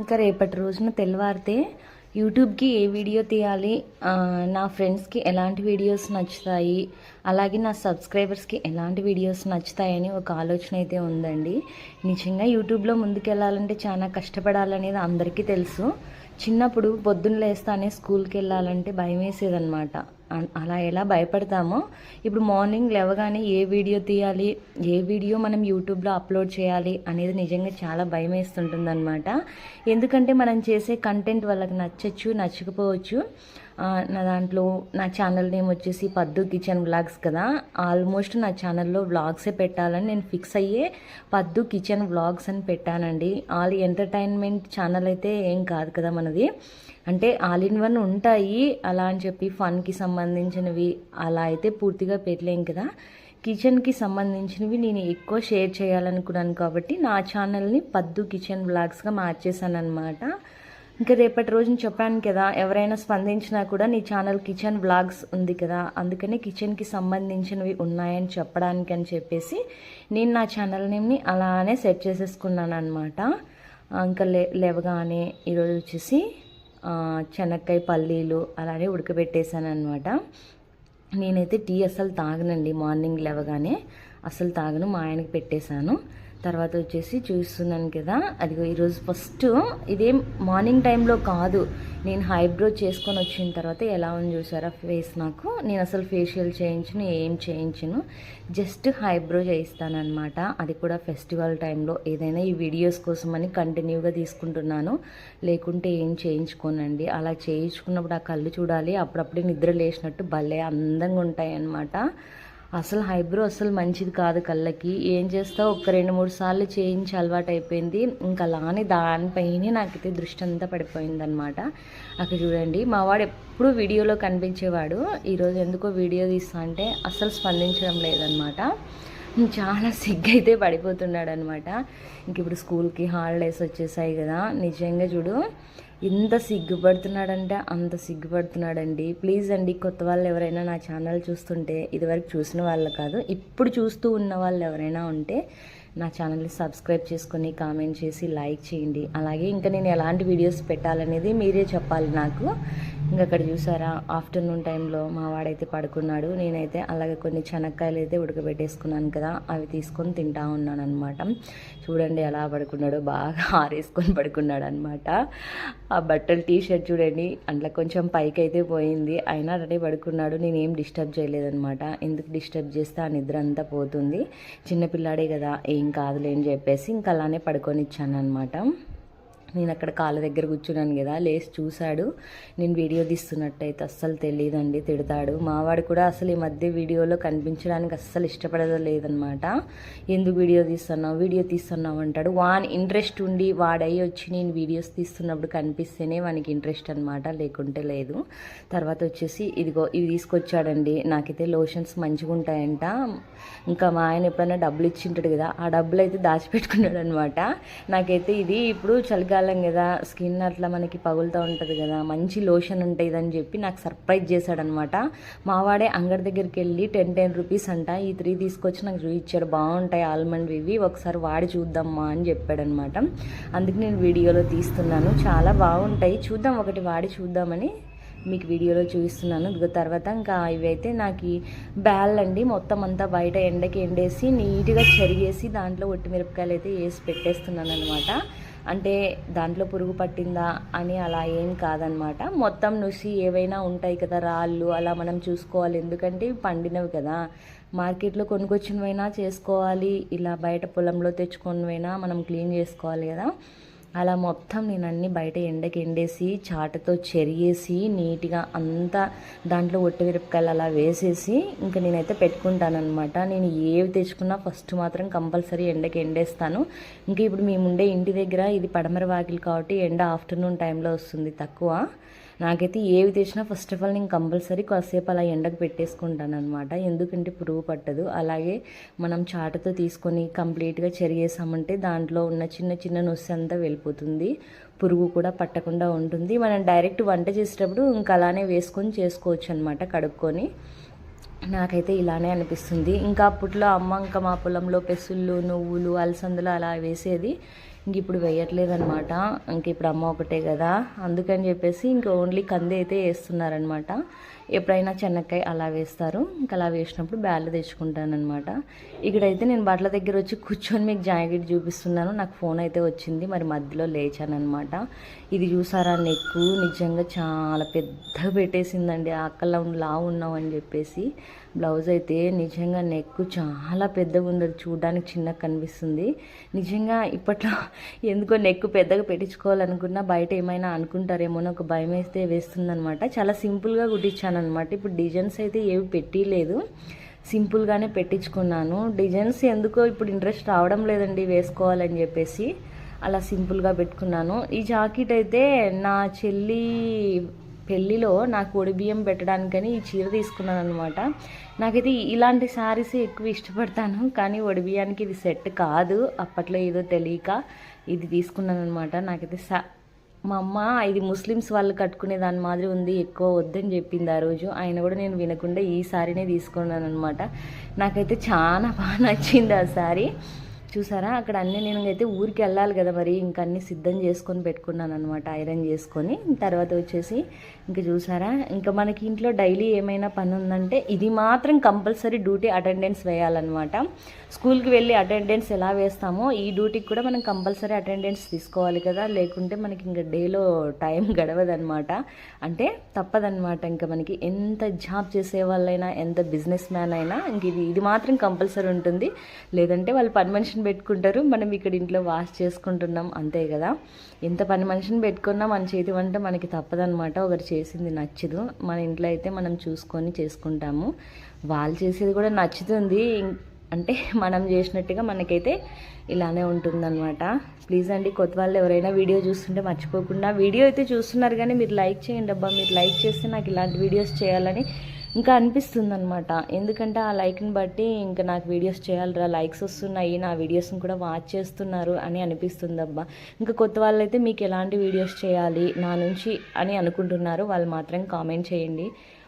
ఇంకా రేపటి రోజున తెల్లవారితే యూట్యూబ్కి ఏ వీడియో తీయాలి నా ఫ్రెండ్స్కి ఎలాంటి వీడియోస్ నచ్చుతాయి అలాగే నా సబ్స్క్రైబర్స్కి ఎలాంటి వీడియోస్ నచ్చుతాయని ఒక ఆలోచన అయితే ఉందండి. నిజంగా యూట్యూబ్లో ముందుకెళ్ళాలంటే చాలా కష్టపడాలనేది అందరికీ తెలుసు. చిన్నప్పుడు పొద్దున్న లేస్తానే స్కూల్కి వెళ్ళాలంటే భయం వేసేదనమాట అలా ఎలా భయపడతామో ఇప్పుడు మార్నింగ్ లేవగానే ఏ వీడియో తీయాలి ఏ వీడియో మనం యూట్యూబ్లో అప్లోడ్ చేయాలి అనేది నిజంగా చాలా భయం వేస్తుంటుందన్నమాట ఎందుకంటే మనం చేసే కంటెంట్ వాళ్ళకి నచ్చచ్చు నచ్చకపోవచ్చు. నా దాంట్లో నా ఛానల్ నేమ్ వచ్చేసి పద్దు కిచెన్ వ్లాగ్స్ కదా. ఆల్మోస్ట్ నా ఛానల్లో వ్లాగ్సే పెట్టాలని నేను ఫిక్స్ అయ్యే పద్దు కిచెన్ వ్లాగ్స్ అని పెట్టానండి. ఆల్ ఎంటర్టైన్మెంట్ ఛానల్ అయితే ఏం కాదు కదా మనది. అంటే ఆల్ ఇన్ వన్ ఉంటాయి. అలా అని చెప్పి ఫన్కి సంబంధించినవి అలా అయితే పూర్తిగా పెట్టలేం కదా. కిచెన్కి సంబంధించినవి నేను ఎక్కువ షేర్ చేయాలనుకున్నాను కాబట్టి నా ఛానల్ని పద్దు కిచెన్ వ్లాగ్స్గా మార్చేసాను అనమాట ఇంకా రేపటి రోజున చెప్పాను కదా ఎవరైనా స్పందించినా కూడా నీ ఛానల్ కిచెన్ బ్లాగ్స్ ఉంది కదా అందుకని కిచెన్కి సంబంధించినవి ఉన్నాయని చెప్పడానికి అని చెప్పేసి నేను నా ఛానల్ నేమ్ని అలానే సెట్ చేసేసుకున్నాను అనమాట ఇంకా లే లేవగానే ఈరోజు వచ్చేసి చెనక్కాయ పల్లీలు అలానే ఉడకబెట్టేశాను అనమాట నేనైతే టీ అస్సలు తాగనండి మార్నింగ్ లేవగానే అసలు తాగను మా ఆయనకి పెట్టేశాను. తర్వాత వచ్చేసి చూస్తున్నాను కదా. అదిగో ఈరోజు ఫస్ట్ ఇదేం మార్నింగ్ టైంలో కాదు. నేను హైబ్రో చేసుకొని వచ్చిన తర్వాత ఎలా ఉంది చూసారా ఫేస్ నాకు? నేను అసలు ఫేషియల్ చేయించను ఏం చేయించను? జస్ట్ హైబ్రో చేయిస్తానమాట అది కూడా ఫెస్టివల్ టైంలో ఏదైనా ఈ వీడియోస్ కోసం అని కంటిన్యూగా తీసుకుంటున్నాను. లేకుంటే ఏం చేయించుకోనండి. అలా చేయించుకున్నప్పుడు ఆ కళ్ళు చూడాలి. అప్పుడప్పుడే నిద్ర లేచినట్టు భలే అందంగా ఉంటాయి అన్నమాట అసలు హైబ్రో అసలు మంచిది కాదు కళ్ళకి. ఏం చేస్తావు? ఒక రెండు మూడు సార్లు చేయించి అలవాటు అయిపోయింది. ఇంకా అలానే దానిపైనే నాకైతే దృష్టి అంతా పడిపోయింది అనమాట అక్కడ చూడండి మా వాడు ఎప్పుడు వీడియోలో కనిపించేవాడు. ఈరోజు ఎందుకో వీడియో తీస్తా అంటే అసలు స్పందించడం లేదనమాట చాలా సిగ్గైతే పడిపోతున్నాడు అనమాట ఇంక ఇప్పుడు స్కూల్కి హాలిడేస్ వచ్చేసాయి కదా. నిజంగా చూడు ఎంత సిగ్గుపడుతున్నాడంటే అంత సిగ్గుపడుతున్నాడండి. ప్లీజ్ అండి కొత్త వాళ్ళు ఎవరైనా నా ఛానల్ చూస్తుంటే ఇదివరకు చూసిన వాళ్ళు కాదు ఇప్పుడు చూస్తూ ఉన్న వాళ్ళు ఎవరైనా ఉంటే నా ఛానల్ని సబ్స్క్రైబ్ చేసుకొని కామెంట్ చేసి లైక్ చేయండి. అలాగే ఇంకా నేను ఎలాంటి వీడియోస్ పెట్టాలనేది మీరే చెప్పాలి నాకు. ఇంకా అక్కడ చూసారా? ఆఫ్టర్నూన్ టైంలో మా వాడైతే పడుకున్నాడు. నేనైతే అలాగే కొన్ని చెనక్కాయలు అయితే ఉడకబెట్టేసుకున్నాను కదా అవి తీసుకొని తింటా ఉన్నాను అనమాట చూడండి ఎలా పడుకున్నాడో బాగా ఆరేసుకొని పడుకున్నాడు అనమాట ఆ బట్టలు టీ షర్ట్ చూడండి అందులో కొంచెం పైకి అయితే పోయింది. అయినా రెడీ పడుకున్నాడు నేను ఏం డిస్టర్బ్ చేయలేదనమాట ఎందుకు డిస్టర్బ్ చేస్తే ఆ నిద్ర అంతా పోతుంది. చిన్నపిల్లాడే కదా ఏం కాదులే అని చెప్పేసి ఇంకా అలానే పడుకొని ఇచ్చాను అనమాట నేను అక్కడ కాళ్ళ దగ్గర కూర్చున్నాను కదా లేచి చూశాడు. నేను వీడియో తీస్తున్నట్టయితే అస్సలు తెలియదండి తిడతాడు. మావాడు కూడా అసలు ఈ మధ్య వీడియోలో కనిపించడానికి అస్సలు ఇష్టపడదు లేదనమాట. ఎందుకు వీడియో తీస్తున్నావు? వీడియో తీస్తున్నావు అంటాడు. వాని ఇంట్రెస్ట్ ఉండి వాడై వచ్చి నేను వీడియోస్ తీస్తున్నప్పుడు కనిపిస్తేనే వానికి ఇంట్రెస్ట్ అనమాట లేకుంటే లేదు. తర్వాత వచ్చేసి ఇదిగో ఇవి తీసుకొచ్చాడండి నాకైతే లోషన్స్ మంచిగా ఉంటాయంట. ఇంకా మా ఆయన ఎప్పుడైనా డబ్బులు ఇచ్చింటాడు కదా ఆ డబ్బులు అయితే దాచిపెట్టుకున్నాడు అనమాట నాకైతే ఇది ఇప్పుడు చలిగా చలికాలం కదా స్కిన్ అట్లా మనకి పగులుతూ ఉంటుంది కదా మంచి లోషన్ ఉంటుందని చెప్పి నాకు సర్ప్రైజ్ చేశాడనమాట. మావాడే అంగడి దగ్గరికి వెళ్ళి టెన్ టెన్ రూపీస్ అంట ఈ త్రీ తీసుకొచ్చి నాకు చూపించాడు బాగుంటాయి ఆల్మండ్ ఇవి ఒకసారి వాడి చూద్దామా అని చెప్పాడనమాట. అందుకు నేను వీడియోలో తీస్తున్నాను. చాలా బాగుంటాయి. చూద్దాం ఒకటి వాడి చూద్దామని మీకు వీడియోలో చూపిస్తున్నాను. ఇదిగో తర్వాత ఇంకా ఇవైతే నాకు బ్యాల్ అండి. మొత్తం అంతా బయట ఎండకి ఎండేసి నీట్గా చెరిగేసి దాంట్లో ఒట్టిమిరపకాయలు అయితే వేసి పెట్టేస్తున్నాను అనమాట అంటే దాంట్లో పురుగు పట్టిందా అని అలా ఏం కాదనమాట. మొత్తం నుసి ఏవైనా ఉంటాయి కదా రాళ్ళు అలా మనం చూసుకోవాలి. ఎందుకంటే పండినవి కదా. మార్కెట్లో కొనుక్కొచ్చినవైనా చేసుకోవాలి. ఇలా బయట పొలంలో తెచ్చుకున్నవైనా మనం క్లీన్ చేసుకోవాలి కదా. అలా మొత్తం నేను అన్ని బయట ఎండకి ఎండేసి చాటతో చెరిగేసి నీట్గా అంతా దాంట్లో ఒట్టి మిరపకాయలు అలా వేసేసి ఇంకా నేనైతే పెట్టుకుంటానమాట నేను ఏవి తెచ్చుకున్నా ఫస్ట్ మాత్రం కంపల్సరీ ఎండకి ఎండేస్తాను. ఇంకా ఇప్పుడు మేము ఉండే ఇంటి దగ్గర ఇది పడమర వాకిలి కాబట్టి ఎండ ఆఫ్టర్నూన్ టైంలో వస్తుంది తక్కువ. నాకైతే ఏవి తెచ్చినా ఫస్ట్ ఆఫ్ ఆల్ నేను కంపల్సరీ కాసేపు అలా ఎండకు పెట్టేసుకుంటాను అనమాట ఎందుకంటే పురుగు పట్టదు. అలాగే మనం చాటతో తీసుకొని కంప్లీట్గా చెరిగేసామంటే దాంట్లో ఉన్న చిన్న చిన్న నొస్సి అంతా వెళ్ళిపోతుంది. పురుగు కూడా పట్టకుండా ఉంటుంది. మనం డైరెక్ట్ వంట చేసేటప్పుడు ఇంకా అలానే వేసుకొని చేసుకోవచ్చు అనమాట కడుక్కొని. నాకైతే ఇలానే అనిపిస్తుంది. ఇంకా అప్పట్లో అమ్మ ఇంకా మా పొలంలో పెసుళ్ళు నువ్వులు అలసందలు అలా వేసేది ఇంక ఇప్పుడు వేయట్లేదు అనమాట ఇంక ఇప్పుడు అమ్మ ఒకటే కదా. అందుకని చెప్పేసి ఇంక ఓన్లీ కంది అయితే వేస్తున్నారనమాట ఎప్పుడైనా చెనక్కాయ అలా వేస్తారు. ఇంకా అలా వేసినప్పుడు బ్యాళ్ళు తెచ్చుకుంటాను అనమాట ఇక్కడైతే నేను బట్టల దగ్గర వచ్చి కూర్చొని మీకు జాకెట్ చూపిస్తున్నాను. నాకు ఫోన్ అయితే వచ్చింది. మరి మధ్యలో లేచాను అనమాట ఇది చూసారా? నెక్కు నిజంగా చాలా పెద్దగా పెట్టేసిందండి. ఆ అక్కలా లా ఉన్నావు అని చెప్పేసి. బ్లౌజ్ అయితే నిజంగా నెక్ చాలా పెద్దగా ఉంది. అది చూడడానికి చిన్నగా కనిపిస్తుంది. నిజంగా ఇప్పట్లో ఎందుకో నెక్ పెద్దగా పెట్టించుకోవాలనుకున్నా బయట ఏమైనా అనుకుంటారేమో అని ఒక భయం వేస్తే వేస్తుందనమాట చాలా సింపుల్గా కుట్టించాను అనమాట ఇప్పుడు డిజైన్స్ అయితే ఏవి పెట్టిలేదు. సింపుల్గానే పెట్టించుకున్నాను. డిజైన్స్ ఎందుకో ఇప్పుడు ఇంట్రెస్ట్ రావడం లేదండి వేసుకోవాలని చెప్పేసి అలా సింపుల్గా పెట్టుకున్నాను. ఈ జాకెట్ అయితే నా చెల్లి పెళ్ళిలో నాకు ఒడి బియ్యం పెట్టడానికని ఈ చీర తీసుకున్నాను అనమాట నాకైతే ఇలాంటి శారీస్ ఎక్కువ ఇష్టపడతాను. కానీ ఒడి బియ్యానికి ఇది సెట్ కాదు. అప్పట్లో ఏదో తెలియక ఇది తీసుకున్నాను అనమాట నాకైతే సా మా అమ్మ ఇది ముస్లిమ్స్ వాళ్ళు కట్టుకునే దాని మాదిరి ఉంది ఎక్కువ వద్దని చెప్పింది ఆ రోజు. ఆయన కూడా నేను వినకుండా ఈ సారీనే తీసుకున్నాను అనమాట నాకైతే చాలా బాగా నచ్చింది ఆ శారీ చూసారా? అక్కడ అన్ని నేను అయితే ఊరికి వెళ్ళాలి కదా మరి. ఇంకా అన్ని సిద్ధం చేసుకొని పెట్టుకున్నాను అనమాట ఐరన్ చేసుకొని. తర్వాత వచ్చేసి ఇంకా చూసారా? ఇంకా మనకి ఇంట్లో డైలీ ఏమైనా పని ఉందంటే ఇది మాత్రం కంపల్సరీ డ్యూటీ అటెండెన్స్ వేయాలన్నమాట. స్కూల్కి వెళ్ళి అటెండెన్స్ ఎలా వేస్తామో ఈ డ్యూటీకి కూడా మనం కంపల్సరీ అటెండెన్స్ తీసుకోవాలి కదా. లేకుంటే మనకి ఇంకా డేలో టైం గడవదనమాట అంటే తప్పదనమాట ఇంకా మనకి ఎంత జాబ్ చేసే వాళ్ళైనా ఎంత బిజినెస్ మ్యాన్ అయినా ఇంక ఇది ఇది మాత్రం కంపల్సరీ ఉంటుంది. లేదంటే వాళ్ళు పని మనిషిని పెట్టుకుంటారు. మనం ఇక్కడ ఇంట్లో వాష్ చేసుకుంటున్నాం అంతే కదా. ఎంత పని మనిషిని పెట్టుకున్నా మన చేతి వంట మనకి తప్పదనమాట ఒకరు చేసింది నచ్చదు. మన ఇంట్లో అయితే మనం చూసుకొని చేసుకుంటాము. వాళ్ళు చేసేది కూడా నచ్చుతుంది. అంటే మనం చేసినట్టుగా మనకైతే ఇలానే ఉంటుందన్నమాట. ప్లీజ్ అండి కొత్త వాళ్ళు ఎవరైనా వీడియో చూస్తుంటే మర్చిపోకుండా వీడియో అయితే చూస్తున్నారు కానీ మీరు లైక్ చేయండి అబ్బా. మీరు లైక్ చేస్తే నాకు ఇలాంటి వీడియోస్ చేయాలని ఇంకా అనిపిస్తుంది అనమాట ఎందుకంటే ఆ లైక్ని బట్టి ఇంకా నాకు వీడియోస్ చేయాలిరా లైక్స్ వస్తున్నాయి నా వీడియోస్ని కూడా వాచ్ చేస్తున్నారు అని అనిపిస్తుంది అబ్బా ఇంకా కొత్త వాళ్ళైతే మీకు ఎలాంటి వీడియోస్ చేయాలి నా నుంచి అని అనుకుంటున్నారు వాళ్ళు మాత్రం కామెంట్ చేయండి.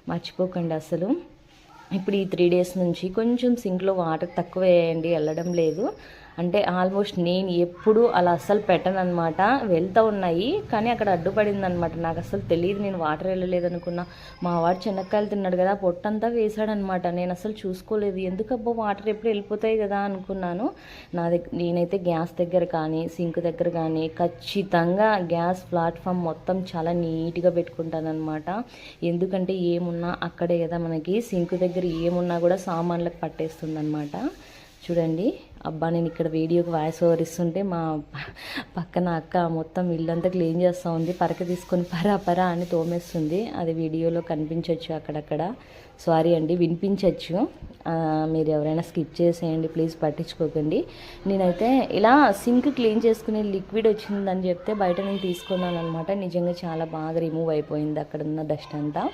మర్చిపోకండి అసలు. ఇప్పుడు ఈ త్రీ డేస్ నుంచి కొంచెం సింక్లో వాటర్ తక్కువ వేయండి వెళ్ళడం లేదు. అంటే ఆల్మోస్ట్ నేను ఎప్పుడు అలా అస్సలు పెట్టను అనమాట వెళ్తూ ఉన్నాయి కానీ అక్కడ అడ్డుపడింది అనమాట నాకు అసలు తెలియదు నేను వాటర్ వెళ్ళలేదు అనుకున్నా మా వాడు చెనక్కాయలు తిన్నాడు కదా పొట్టంతా వేసాడనమాట నేను అసలు చూసుకోలేదు. ఎందుకబ్బో వాటర్ ఎప్పుడు వెళ్ళిపోతాయి కదా అనుకున్నాను. నా దగ్గర నేనైతే గ్యాస్ దగ్గర కానీ సింక్ దగ్గర కానీ ఖచ్చితంగా గ్యాస్ ప్లాట్ఫామ్ మొత్తం చాలా నీట్గా పెట్టుకుంటాను అనమాట ఎందుకంటే ఏమున్నా అక్కడే కదా మనకి సింక్ దగ్గర ఏమున్నా కూడా సామాన్లకు పట్టేస్తుంది అనమాట చూడండి. అబ్బా నేను ఇక్కడ వీడియోకి వాయిస్ ఓవర్ ఇస్తుంటే మా పక్కన అక్క మొత్తం ఇల్లంతా క్లీన్ చేస్తూ ఉంది. పరక తీసుకొని పరా పరా అని తోమేస్తుంది. అది వీడియోలో కనిపించవచ్చు అక్కడక్కడ. సారీ అండి వినిపించవచ్చు మీరు ఎవరైనా స్కిప్ చేసేయండి ప్లీజ్ పట్టించుకోకండి. నేనైతే ఇలా సింక్ క్లీన్ చేసుకునే లిక్విడ్ వచ్చిందని చెప్తే బయట నేను తీసుకున్నాను అనమాట నిజంగా చాలా బాగా రిమూవ్ అయిపోయింది అక్కడ ఉన్న డస్ట్ అంతా.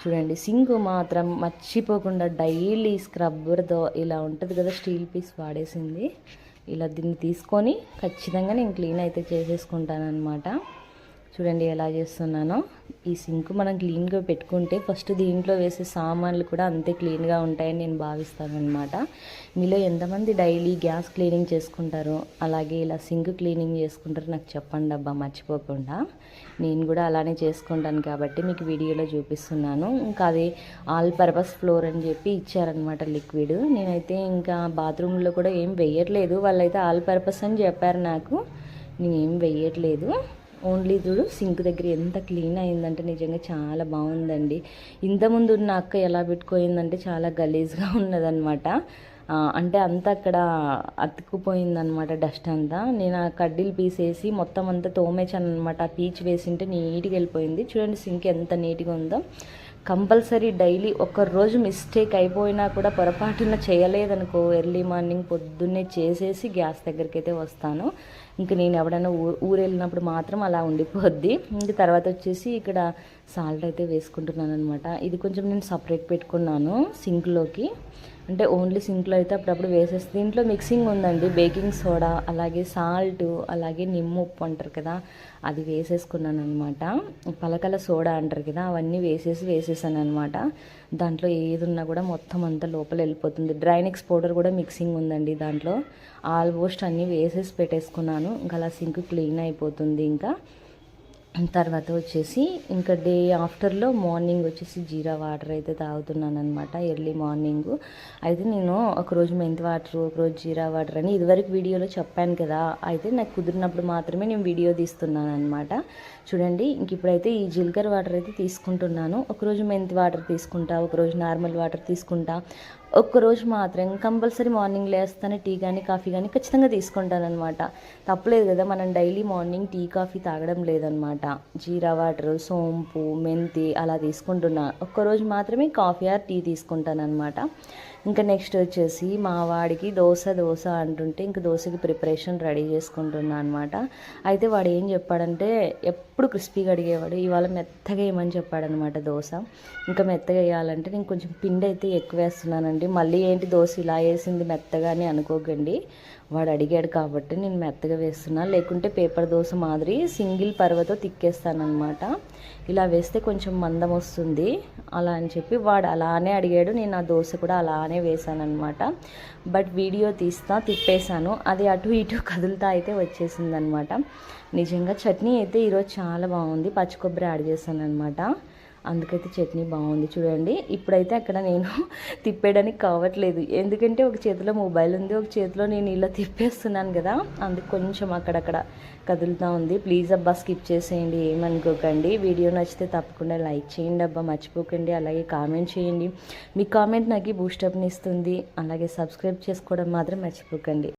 చూడండి సింక్ మాత్రం మర్చిపోకుండా డైలీ స్క్రబ్బర్తో ఇలా ఉంటుంది కదా స్టీల్ పీస్ వాడేసింది. ఇలా దీన్ని తీసుకొని ఖచ్చితంగా నేను క్లీన్ అయితే చేసేసుకుంటాను అనమాట చూడండి ఎలా చేస్తున్నానో. ఈ సింక్ మనం క్లీన్గా పెట్టుకుంటే ఫస్ట్ దీంట్లో వేసే సామాన్లు కూడా అంతే క్లీన్గా ఉంటాయని నేను భావిస్తానమాట మీలో ఎంతమంది డైలీ గ్యాస్ క్లీనింగ్ చేసుకుంటారో అలాగే ఇలా సింక్ క్లీనింగ్ చేసుకుంటారో నాకు చెప్పండి అబ్బా మర్చిపోకుండా. నేను కూడా అలానే చేసుకుంటాను కాబట్టి మీకు వీడియోలో చూపిస్తున్నాను. ఇంకా అది ఆల్ పర్పస్ ఫ్లోర్ అని చెప్పి ఇచ్చారనమాట లిక్విడ్. నేనైతే ఇంకా బాత్రూంలో కూడా ఏం వెయ్యట్లేదు. వాళ్ళైతే ఆల్ పర్పస్ అని చెప్పారు నాకు. నేను ఏం వెయ్యట్లేదు. ఓన్లీ చూడు సింక్ దగ్గర ఎంత క్లీన్ అయిందంటే నిజంగా చాలా బాగుందండి. ఇంతకుముందు ఉన్న అక్క ఎలా పెట్టుకోయిందంటే చాలా గలీజ్గా ఉన్నదనమాట అంటే అంతా అక్కడ అతుక్కుపోయిందనమాట డస్ట్ అంతా. నేను ఆ కడ్డీలు పీసేసి మొత్తం అంతా తోమేచాను అనమాట ఆ పీచ్ వేసింటే నీట్గా వెళ్ళిపోయింది. చూడండి సింక్ ఎంత నీట్గా ఉందో. కంపల్సరీ డైలీ ఒక్క రోజు మిస్టేక్ అయిపోయినా కూడా పొరపాటున చేయలేదనుకో ఎర్లీ మార్నింగ్ పొద్దున్నే చేసేసి గ్యాస్ దగ్గరికి అయితే వస్తాను. ఇంక నేను ఎవడైనా ఊ ఊరు వెళ్ళినప్పుడు మాత్రం అలా ఉండిపోద్ది. ఇంక తర్వాత వచ్చేసి ఇక్కడ సాల్ట్ అయితే వేసుకుంటున్నాను అనమాట ఇది కొంచెం నేను సపరేట్ పెట్టుకున్నాను సింక్లోకి. అంటే ఓన్లీ సింక్లో అయితే అప్పుడప్పుడు వేసేస్తే. దీంట్లో మిక్సింగ్ ఉందండి. బేకింగ్ సోడా అలాగే సాల్ట్ అలాగే నిమ్మ ఉప్పు అంటారు కదా అది వేసేసుకున్నాను అనమాట పలకల సోడా అంటారు కదా అవన్నీ వేసేసి వేసేసాను అనమాట దాంట్లో ఏది ఉన్నా కూడా మొత్తం అంతా లోపల వెళ్ళిపోతుంది. డ్రైనెక్స్ పౌడర్ కూడా మిక్సింగ్ ఉందండి దాంట్లో. ఆల్మోస్ట్ అన్నీ వేసేసి పెట్టేసుకున్నాను. ఇంకా అలా సింక్ క్లీన్ అయిపోతుంది ఇంకా. తర్వాత వచ్చేసి ఇంకా డే ఆఫ్టర్లో మార్నింగ్ వచ్చేసి జీరా వాటర్ అయితే తాగుతున్నాను అనమాట ఎర్లీ మార్నింగ్. అయితే నేను ఒకరోజు మెంతి వాటర్ ఒకరోజు జీరా వాటర్ అని ఇదివరకు వీడియోలో చెప్పాను కదా అయితే నాకు కుదిరినప్పుడు మాత్రమే నేను వీడియో తీస్తున్నాను అనమాట చూడండి ఇంక ఇప్పుడైతే ఈ జీలకర్ర వాటర్ అయితే తీసుకుంటున్నాను. ఒకరోజు మెంతి వాటర్ తీసుకుంటా ఒకరోజు నార్మల్ వాటర్ తీసుకుంటా. ఒక్కరోజు మాత్రం కంపల్సరీ మార్నింగ్ లేస్తానే టీ కానీ కాఫీ కానీ ఖచ్చితంగా తీసుకుంటాను అనమాట తప్పలేదు కదా మనం డైలీ మార్నింగ్ టీ కాఫీ తాగడం లేదనమాట జీరా వాటర్ సోంపు మెంతి అలా తీసుకుంటున్నా. ఒక్కరోజు మాత్రమే కాఫీ ఆర్ టీ తీసుకుంటానమాట ఇంకా నెక్స్ట్ వచ్చేసి మా వాడికి దోశ దోశ అంటుంటే ఇంకా దోశకి ప్రిపరేషన్ రెడీ చేసుకుంటున్నా అనమాట అయితే వాడు ఏం చెప్పాడంటే ఎప్పుడు క్రిస్పీగా అడిగేవాడు ఇవాళ మెత్తగా వేయమని చెప్పాడనమాట దోశ. ఇంకా మెత్తగా వేయాలంటే నేను కొంచెం పిండి అయితే ఎక్కువ వేస్తున్నానండి. మళ్ళీ ఏంటి దోశ ఇలా వేసింది మెత్తగా అని అనుకోకండి. వాడు అడిగాడు కాబట్టి నేను మెత్తగా వేస్తున్నా. లేకుంటే పేపర్ దోశ మాదిరి సింగిల్ పర్వతో తిక్కేస్తానమాట ఇలా వేస్తే కొంచెం మందం వస్తుంది. అలా అని చెప్పి వాడు అలానే అడిగాడు. నేను ఆ దోశ కూడా అలానే వేశానమాట బట్ వీడియో తీస్తా తిప్పేశాను. అది అటు ఇటు కదులుతా అయితే వచ్చేసింది అనమాట నిజంగా చట్నీ అయితే ఈరోజు చాలా బాగుంది. పచ్చి కొబ్బరి యాడ్ చేశాను అనమాట అందుకైతే చట్నీ బాగుంది చూడండి. ఇప్పుడైతే అక్కడ నేను తిప్పేయడానికి కావట్లేదు. ఎందుకంటే ఒక చేతిలో మొబైల్ ఉంది ఒక చేతిలో నేను ఇలా తిప్పేస్తున్నాను కదా. అందుకు కొంచెం అక్కడక్కడ కదులుతూ ఉంది. ప్లీజ్ అబ్బా స్కిప్ చేసేయండి ఏమనుకోకండి. వీడియో నచ్చితే తప్పకుండా లైక్ చేయండి అబ్బా మర్చిపోకండి. అలాగే కామెంట్ చేయండి. మీ కామెంట్ నాకు బూస్టప్ని ఇస్తుంది. అలాగే సబ్స్క్రైబ్ చేసుకోవడం మాత్రం మర్చిపోకండి.